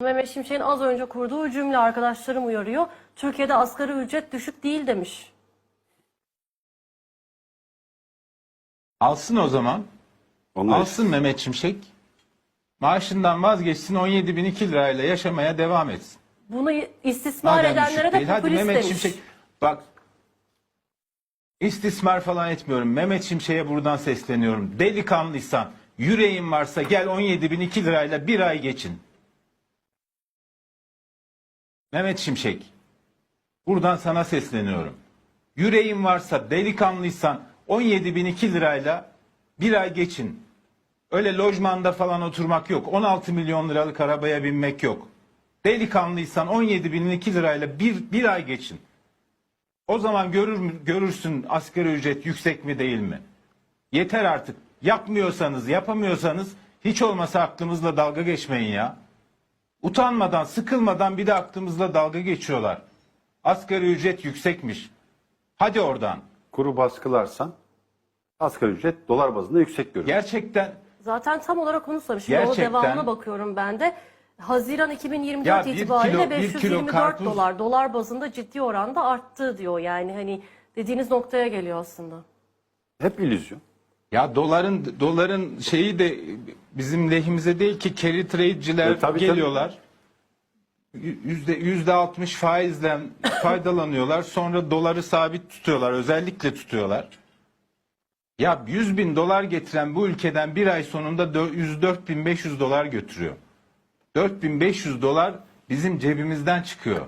Mehmet Şimşek'in az önce kurduğu cümle arkadaşlarım uyarıyor. Türkiye'de asgari ücret düşük değil demiş. Alsın o zaman. Onlar Alsın Mehmet Şimşek. Maaşından vazgeçsin 17.002 lirayla yaşamaya devam etsin. Bunu istismar Madem edenlere düşük de değil. Hadi popülist Mehmet demiş. Şimşek bak istismar falan etmiyorum. Mehmet Şimşek'e buradan sesleniyorum. Delikanlıysan yüreğin varsa gel 17.002 lirayla bir ay geçin. Mehmet Şimşek buradan sana sesleniyorum. Yüreğin varsa delikanlıysan 17.002 lirayla bir ay geçin. Öyle lojmanda falan oturmak yok. 16 milyon liralık arabaya binmek yok. Delikanlıysan 17.002 lirayla bir, bir ay geçin. O zaman görür görürsün asgari ücret yüksek mi değil mi? Yeter artık. Yapmıyorsanız, yapamıyorsanız hiç olmasa aklımızla dalga geçmeyin ya. Utanmadan, sıkılmadan bir de aklımızla dalga geçiyorlar. Asgari ücret yüksekmiş. Hadi oradan. kuru baskılarsan asgari ücret dolar bazında yüksek görünür. Gerçekten Zaten tam olarak onu soruyorum. Şimdi o Gerçekten- devamına bakıyorum ben de. Haziran 2024 Ya bir itibariyle kilo- bir kilo 524 karpuz- dolar. Dolar bazında ciddi oranda arttı diyor. Yani hani dediğiniz noktaya geliyor aslında. Hep illüzyon. Ya doların doların şeyi de bizim lehimize değil ki carry trade'ciler E, tabii, geliyorlar. Yüzde yüzde altmış faizle faydalanıyorlar. Sonra doları sabit tutuyorlar. Özellikle tutuyorlar. Ya 100 bin dolar getiren bu ülkeden bir ay sonunda dö- 104 bin 500 dolar götürüyor. 4500 dolar bizim cebimizden çıkıyor.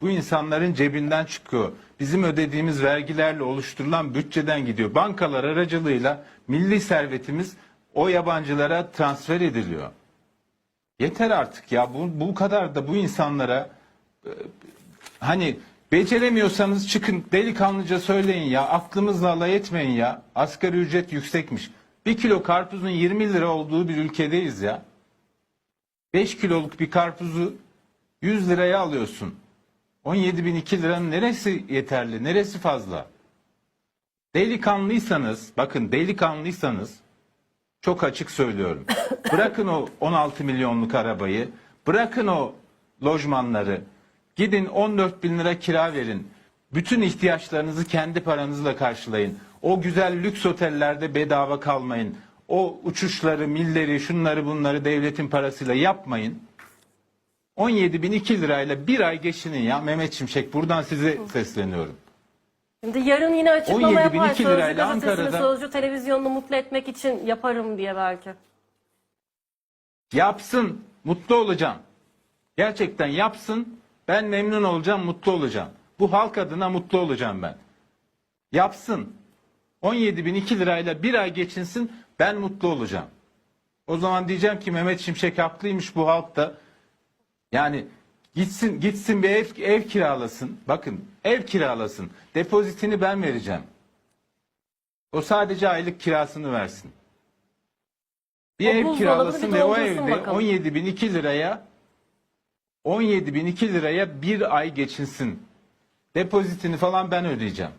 Bu insanların cebinden çıkıyor. Bizim ödediğimiz vergilerle oluşturulan bütçeden gidiyor. Bankalar aracılığıyla milli servetimiz o yabancılara transfer ediliyor. Yeter artık ya bu, bu kadar da bu insanlara e, hani beceremiyorsanız çıkın delikanlıca söyleyin ya aklımızla alay etmeyin ya asgari ücret yüksekmiş. Bir kilo karpuzun 20 lira olduğu bir ülkedeyiz ya. 5 kiloluk bir karpuzu 100 liraya alıyorsun. 17.002 liranın neresi yeterli, neresi fazla? Delikanlıysanız, bakın delikanlıysanız çok açık söylüyorum. Bırakın o 16 milyonluk arabayı, bırakın o lojmanları, gidin 14 bin lira kira verin. Bütün ihtiyaçlarınızı kendi paranızla karşılayın. O güzel lüks otellerde bedava kalmayın. O uçuşları, milleri, şunları bunları devletin parasıyla yapmayın. 17.002 lirayla bir ay geçinin ya Mehmet Şimşek buradan size sesleniyorum. Şimdi yarın yine açıklama 17.002 yapar. Sözcü lirayla gazetesini, Ankara'da- Sözcü televizyonunu mutlu etmek için yaparım diye belki. Yapsın, mutlu olacağım. Gerçekten yapsın, ben memnun olacağım, mutlu olacağım. Bu halk adına mutlu olacağım ben. Yapsın. 17.002 lirayla bir ay geçinsin, ben mutlu olacağım. O zaman diyeceğim ki Mehmet Şimşek haklıymış bu halk da. Yani gitsin gitsin bir ev, ev kiralasın. Bakın ev kiralasın. Depozitini ben vereceğim. O sadece aylık kirasını versin. Bir O ev buzdolabını kiralasın bir ve o doldursun evde bakalım. 17.002 liraya 17.002 liraya bir ay geçinsin. Depozitini falan ben ödeyeceğim.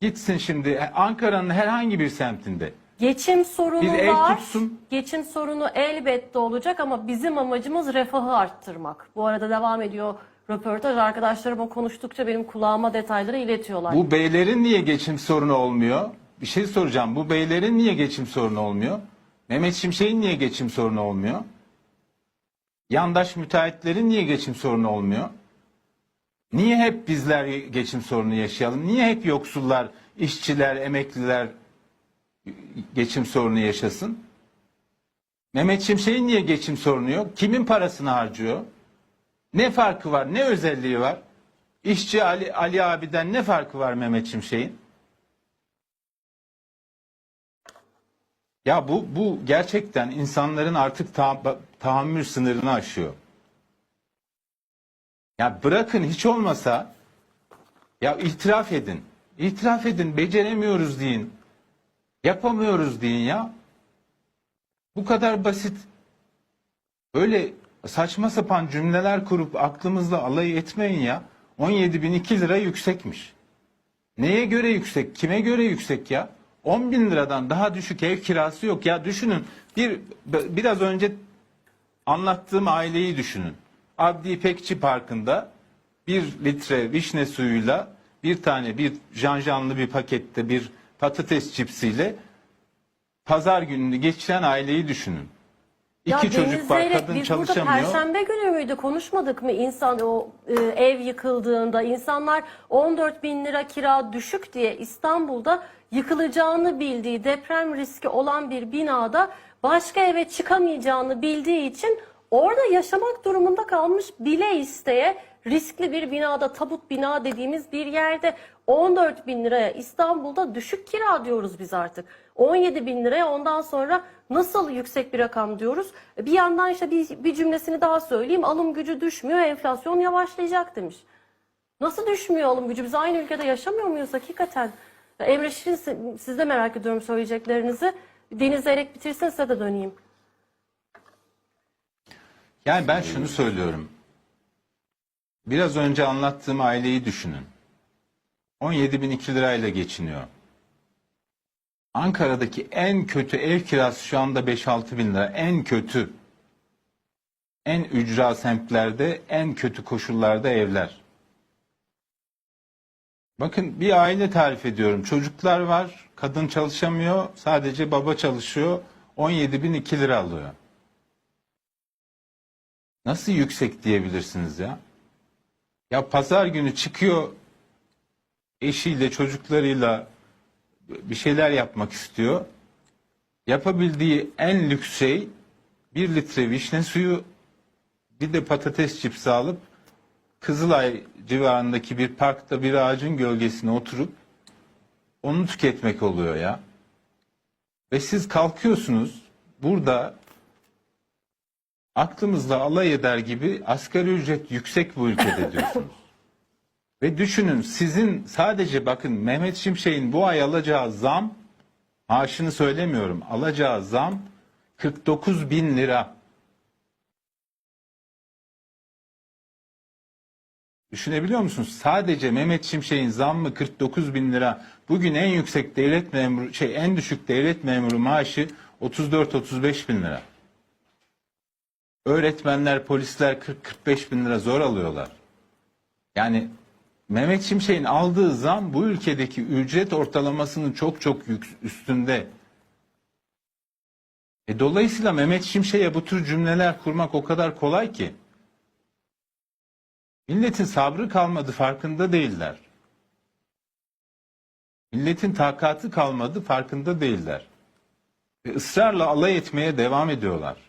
Gitsin şimdi Ankara'nın herhangi bir semtinde. Geçim sorunu Bir ev var. tutsun. Geçim sorunu elbette olacak ama bizim amacımız refahı arttırmak. Bu arada devam ediyor röportaj. Arkadaşlarım o konuştukça benim kulağıma detayları iletiyorlar. Bu beylerin niye geçim sorunu olmuyor? Bir şey soracağım. Bu beylerin niye geçim sorunu olmuyor? Mehmet Şimşek'in niye geçim sorunu olmuyor? Yandaş müteahhitlerin niye geçim sorunu olmuyor? Niye hep bizler geçim sorunu yaşayalım? Niye hep yoksullar, işçiler, emekliler geçim sorunu yaşasın? Mehmet Şimşek'in niye geçim sorunu yok? Kimin parasını harcıyor? Ne farkı var? Ne özelliği var? İşçi Ali, Ali abiden ne farkı var Mehmet Şimşek'in? Ya bu bu gerçekten insanların artık ta- tahammül sınırını aşıyor. Ya bırakın hiç olmasa ya itiraf edin. İtiraf edin. Beceremiyoruz deyin. Yapamıyoruz deyin ya. Bu kadar basit. Böyle saçma sapan cümleler kurup aklımızla alay etmeyin ya. 17.002 lira yüksekmiş. Neye göre yüksek? Kime göre yüksek ya? 10 bin liradan daha düşük ev kirası yok. Ya düşünün bir biraz önce anlattığım aileyi düşünün. Abdi İpekçi Parkı'nda bir litre vişne suyuyla bir tane bir janjanlı bir pakette bir patates cipsiyle pazar gününü geçiren aileyi düşünün. İki çocuk var, Zeyrek, kadın biz burada çalışamıyor. Perşembe günü müydü konuşmadık mı insan o e, ev yıkıldığında insanlar 14 bin lira kira düşük diye İstanbul'da yıkılacağını bildiği deprem riski olan bir binada başka eve çıkamayacağını bildiği için orada yaşamak durumunda kalmış bile isteye riskli bir binada tabut bina dediğimiz bir yerde 14 bin liraya İstanbul'da düşük kira diyoruz biz artık. 17 bin liraya ondan sonra nasıl yüksek bir rakam diyoruz. Bir yandan işte bir, bir cümlesini daha söyleyeyim. Alım gücü düşmüyor, enflasyon yavaşlayacak demiş. Nasıl düşmüyor alım gücü? Biz aynı ülkede yaşamıyor muyuz hakikaten? Emre Şirin siz- de merak ediyorum söyleyeceklerinizi. Deniz Erek bitirsin size de döneyim. Yani ben şunu söylüyorum. Biraz önce anlattığım aileyi düşünün. 17 bin 2 lirayla geçiniyor. Ankara'daki en kötü ev kirası şu anda 5-6 bin lira. En kötü. En ücra semtlerde en kötü koşullarda evler. Bakın bir aile tarif ediyorum. Çocuklar var, kadın çalışamıyor, sadece baba çalışıyor. 17 bin 2 lira alıyor. Nasıl yüksek diyebilirsiniz ya? Ya pazar günü çıkıyor eşiyle çocuklarıyla bir şeyler yapmak istiyor. Yapabildiği en lüks şey bir litre vişne suyu bir de patates cipsi alıp Kızılay civarındaki bir parkta bir ağacın gölgesine oturup onu tüketmek oluyor ya. Ve siz kalkıyorsunuz burada aklımızla alay eder gibi asgari ücret yüksek bu ülkede diyorsunuz. Ve düşünün sizin sadece bakın Mehmet Şimşek'in bu ay alacağı zam maaşını söylemiyorum alacağı zam 49 bin lira. Düşünebiliyor musunuz? Sadece Mehmet Şimşek'in zammı 49 bin lira. Bugün en yüksek devlet memuru, şey en düşük devlet memuru maaşı 34-35 bin lira. Öğretmenler, polisler 40-45 bin lira zor alıyorlar. Yani Mehmet Şimşek'in aldığı zam bu ülkedeki ücret ortalamasının çok çok üstünde. E dolayısıyla Mehmet Şimşek'e bu tür cümleler kurmak o kadar kolay ki. Milletin sabrı kalmadı farkında değiller. Milletin takatı kalmadı farkında değiller. Ve ısrarla alay etmeye devam ediyorlar.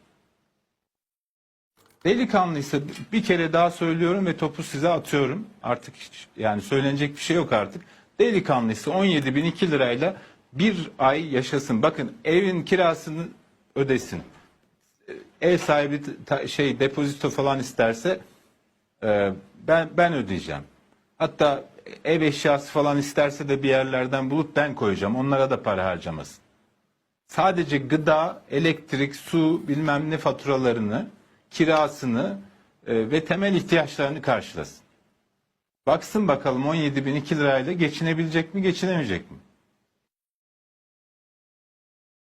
Delikanlıysa bir kere daha söylüyorum ve topu size atıyorum. Artık hiç, yani söylenecek bir şey yok artık. Delikanlıysa 17 bin 2 lirayla bir ay yaşasın. Bakın evin kirasını ödesin. Ev sahibi şey depozito falan isterse e, ben ben ödeyeceğim. Hatta ev eşyası falan isterse de bir yerlerden bulup ben koyacağım. Onlara da para harcamasın sadece gıda, elektrik, su bilmem ne faturalarını, kirasını e, ve temel ihtiyaçlarını karşılasın. Baksın bakalım 17 bin 2 lirayla geçinebilecek mi, geçinemeyecek mi?